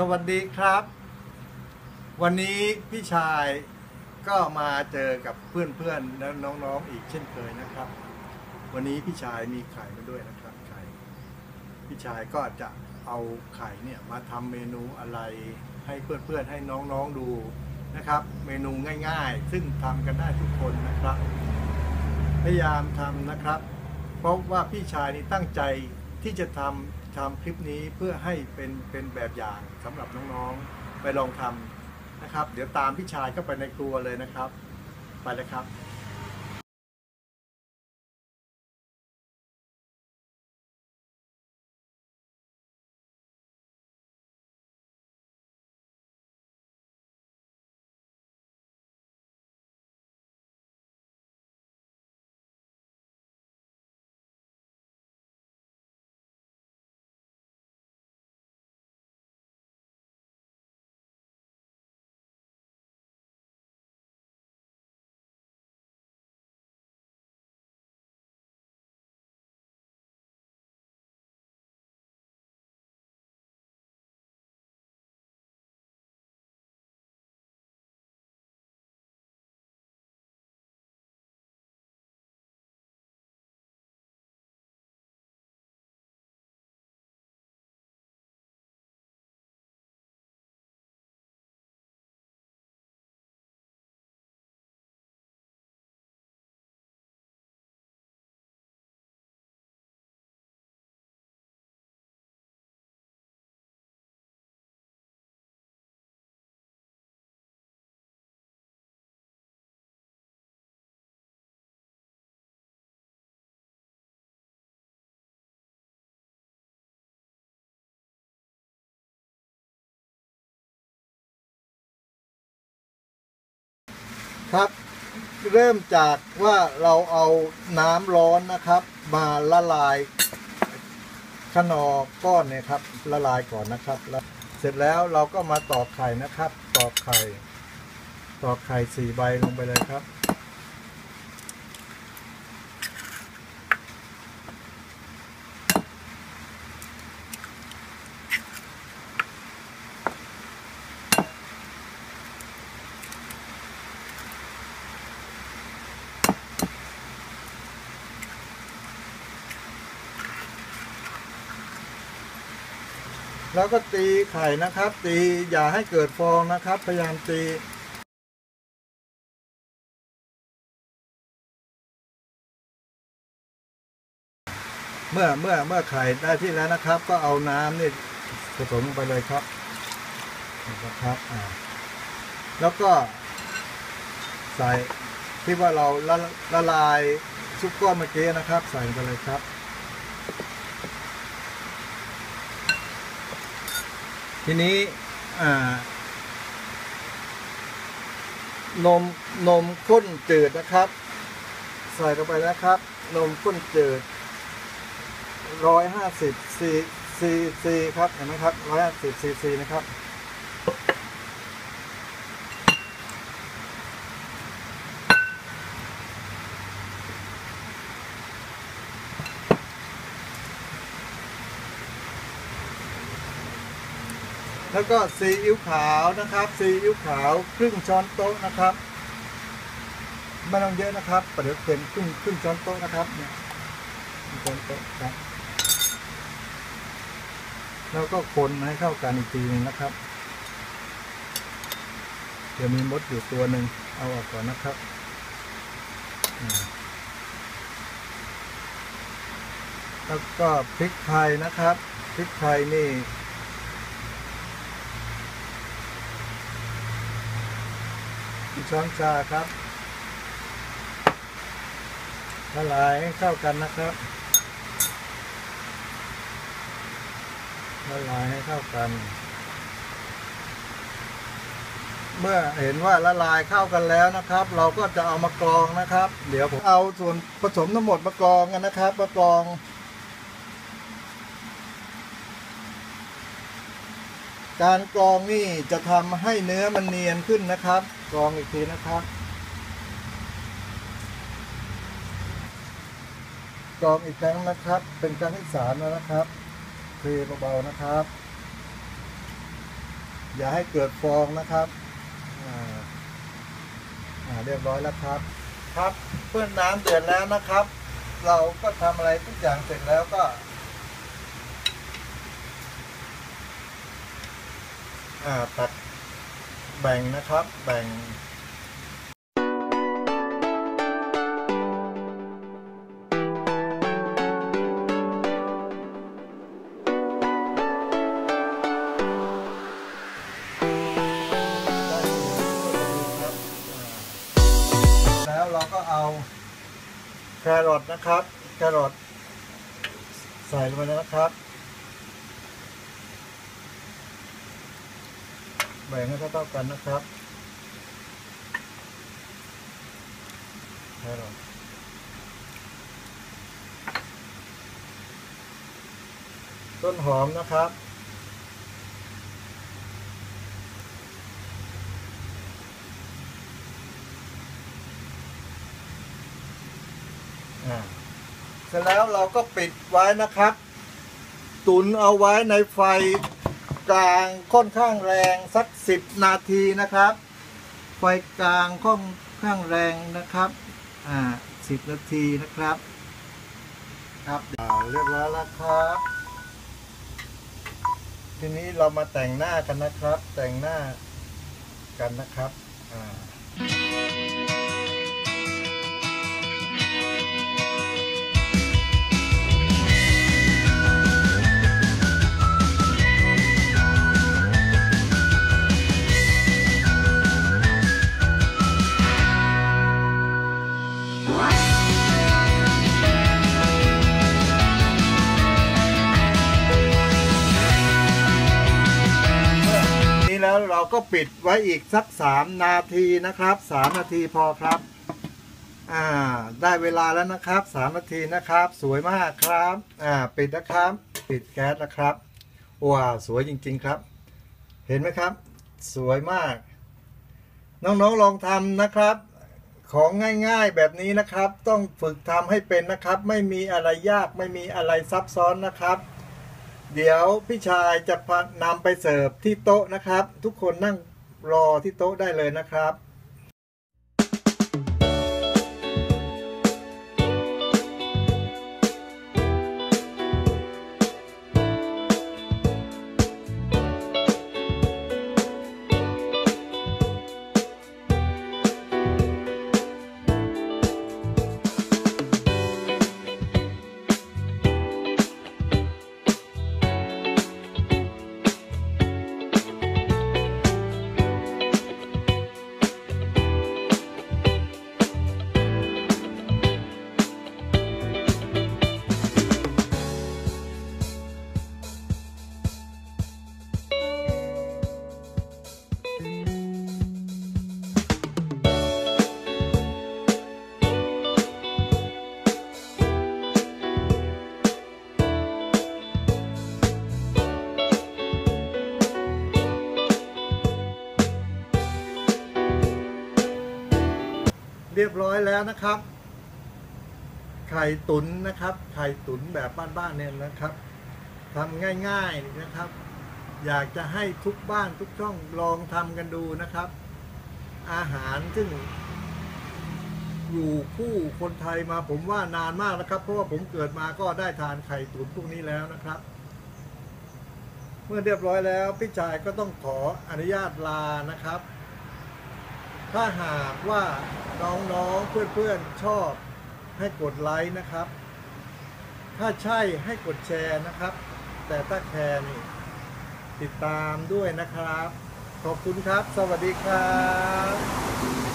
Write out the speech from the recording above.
สวัสดีครับ วันนี้พี่ชายก็มาเจอกับเพื่อนๆและน้องๆอีกเช่นเคยนะครับ วันนี้พี่ชายมีไข่มาด้วยนะครับไข่พี่ชายก็จะเอาไข่เนี่ยมาทำเมนูอะไรให้เพื่อนๆให้น้องๆดูนะครับ เมนูง่ายๆ ซึ่งทำกันได้ทุกคนนะครับ พยายามทำนะครับ เพราะว่าพี่ชายนี่ตั้งใจที่จะทำ ทำคลิปนี้เพื่อให้เป็นเป็นแบบอย่างสำหรับน้องๆไปลองทำนะครับ เดี๋ยวตามพี่ชายเข้าไปในครัวเลยนะครับ ไปเลยครับ ครับ เริ่มจากว่าเราเอาน้ำร้อนนะครับ มาละลายขนอก้อนเนี่ยครับ ละลายก่อนนะครับแล้วเสร็จแล้วเราก็มาตอกไข่นะครับ ตอกไข่ ตอกไข่สี่ใบลงไปเลยครับ แล้วก็ตีไข่นะครับ ตีอย่าให้เกิดฟองนะครับ พยายามตีเมื่อเมื่อเมื่อไข่ได้ที่แล้วนะครับ ก็เอาน้ำนี่ผสมลงไปเลยครับนะครับอ่าแล้วก็ ใส่ที่ว่าเราละละลายซุปก้อนเมื่อกี้นะครับ ใส่ไปเลยครับ ทีนี้นมนมข้นจืดนะครับ ใส่ลงไปนะครับ นมข้นจืดร้อยห้าสิบซีซีครับเห็นไหมครับร้อยห้าสิบซีซีนะครับ แล้วก็ซีอิ๊วขาวนะครับ ซีอิ๊วขาวครึ่งช้อนโต๊ะนะครับไม่ต้องเยอะนะครับประเดี๋ยวเค็มครึ่งครึ่งช้อนโต๊ะนะครับเนี่ยช้อนโต๊ะครับ แล้วก็คนให้เข้ากันอีกทีหนึงนะครับ เดี๋ยวมีมดอยู่ตัวหนึ่งเอาออกก่อนนะครับแล้วก็พริกไทยนะครับพริกไทยนี่ ช้อนชาครับละลายให้เข้ากันนะครับละลายให้เข้ากัน เมื่อเห็นว่าละลายเข้ากันแล้วนะครับ เราก็จะเอามากรองนะครับ เดี๋ยวผมเอาส่วนผสมทั้งหมดมากรองกันนะครับมากรองการกรองนี่จะทำให้เนื้อมันเนียนขึ้นนะครับ กรองอีกทีนะครับกรองอีกครั้งนะครับ เป็นครั้งที่สามแล้วนะครับเทเบาๆนะครับ อย่าให้เกิดฟองนะครับอ่าเรียบร้อยแล้วครับ ครับเพื่อนน้ำเดือดแล้วนะครับ เราก็ทำอะไรทุกอย่างเสร็จแล้วก็อ่าตัก แบ่งนะครับ แบ่งแล้วเราก็เอาแครอทนะครับ แครอทใส่ลงไปนะครับ แบ่งให้เท่าๆกันนะครับแครอทต้นหอมนะครับอ่าเสร็จแล้วเราก็ปิดไว้นะครับ ตุนเอาไว้ในไฟ กลางค่อนข้างแรงสักสิบนาทีนะครับ ไฟกลางค่อนข้างแรงนะครับอ่าสิบนาทีนะครับ ครับเรียบร้อยแล้วครับ ทีนี้เรามาแต่งหน้ากันนะครับ แต่งหน้ากันนะครับอ่า เราก็ปิดไว้อีกสักสามนาทีนะครับสามนาทีพอครับ อ่า ได้เวลาแล้วนะครับสามนาทีนะครับ สวยมากครับ อ่า ปิดนะครับ ปิดแก๊สนะครับว้าสวยจริง ๆครับ เห็นไหมครับ สวยมาก น้องๆลองทำนะครับ ของง่ายๆแบบนี้นะครับ ต้องฝึกทำให้เป็นนะครับ ไม่มีอะไรยากไม่มีอะไรซับซ้อนนะครับ เดี๋ยวพี่ชายจะพานำไปเสิร์ฟที่โต๊ะนะครับ ทุกคนนั่งรอที่โต๊ะได้เลยนะครับ เรียบร้อยแล้วนะครับ ไข่ตุ๋นนะครับ ไข่ตุ๋นแบบบ้านๆเนี่ยนะครับทำง่ายๆนะครับ อยากจะให้ทุกบ้านทุกช่องลองทำกันดูนะครับ อาหารซึ่งอยู่คู่คนไทยมาผมว่านานมากนะครับ เพราะว่าผมเกิดมาก็ได้ทานไข่ตุ๋นพวกนี้แล้วนะครับ เมื่อเรียบร้อยแล้วพี่ชายก็ต้องขออนุญาตลานะครับ ถ้าหากว่าน้องๆเพื่อนๆชอบให้กดไลค์นะครับ ถ้าใช่ให้กดแชร์นะครับ แต่ถ้าแคร์นี่ติดตามด้วยนะครับ ขอบคุณครับ สวัสดีครับ